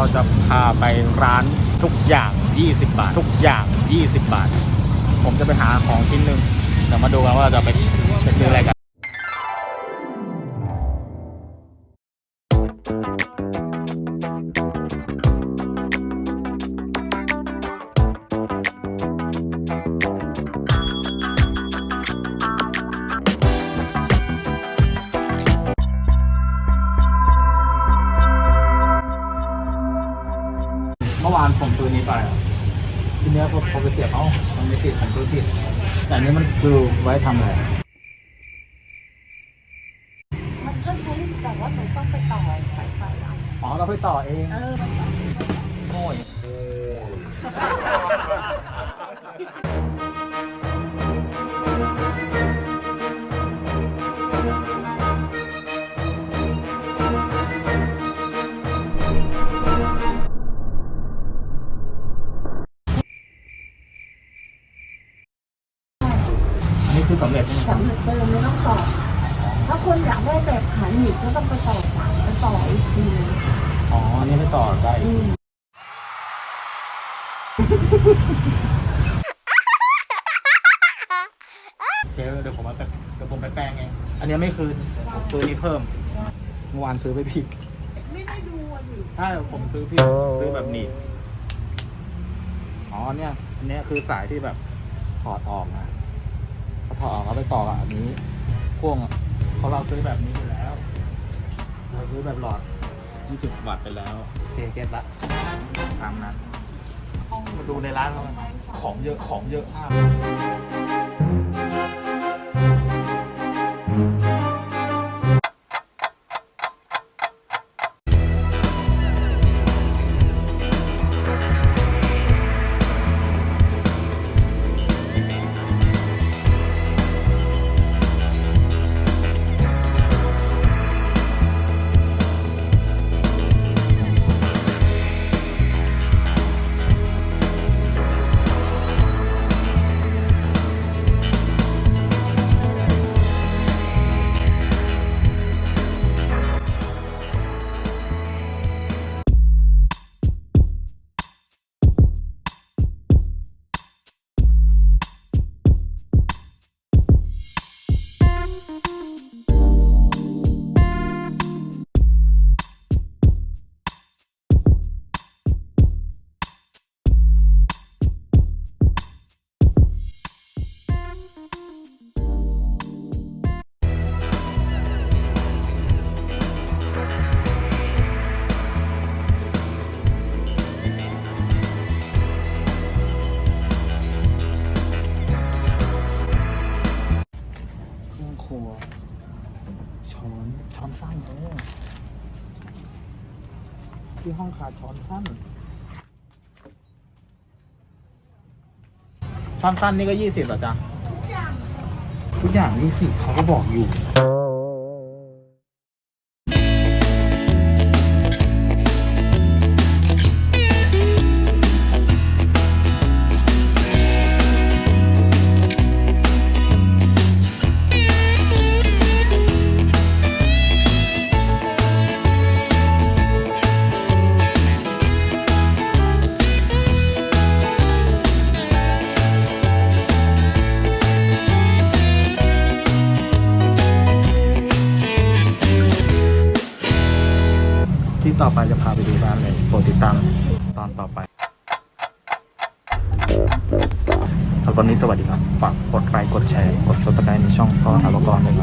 เราจะพาไปร้านทุกอย่าง 20 บาท ทุกอย่าง 20 บาท ผมจะไปหาของชิ้นหนึ่งเดี๋ยวมาดูกันว่าเราจะไปไปซื้ออะไรกัน ไปอะทีเนี้ยพอพอไปเสียบเอ้ามันไม่ติดผมซื้อผิดแต่อันนี้มันคือไว้ทำอะไรมันก็ใช้แต่ว่าหนูต้องไปต่อสายไฟอะอ๋อเราไปต่อเองเออโง่ยอันนี้คือำเร็จใช่ไหมครับสำเร็จเติมไม่ต้องต่อ ถ้าคนอยากได้แบบขันหนีบก็ต้องไปต่อสายไปต่ออีกทีนึงอ๋ออันนี้ไม่ต่อได้อืมเดี๋ยวเดี๋ยวผมมาแปะเดี๋ยวผมไปแปลงเองอันนี้ไม่คืนผมซื้อนี้เพิ่มเมื่อวานซื้อไปผิดไม่ได้ดูอะดิใช่ผมซื้อผิดซื้อแบบหนีบอ๋อเนี่ยอันเนี้ยคือสายที่แบบถอดออกนะพอ ถอดออกแล้วไปต่อกับอันนี้พ่วงอะเพราะเราซื้อแบบนี้ไปแล้ว เราซื้อแบบหลอด 20 วัตต์ไปแล้วโอเคเก็ตละตามนั้นมาดูในร้านเขากันของเยอะของเยอะมาก ช้อนสั้นเออที่ห้องขาดช้อนสั้น ช้อนสั้นนี่ก็ยี่สิบเหรอจ๊ะ ทุกอย่างยี่สิบเขาก็บอกอยู่ ต่อไปจะพาไปดูร้านเลยโปรดติดตามตอนต่อไปครับตอนนี้สวัสดีครับฝากกดไลค์กดแชร์ กด subscribe ในช่องพ่อถาวรด้วยครับ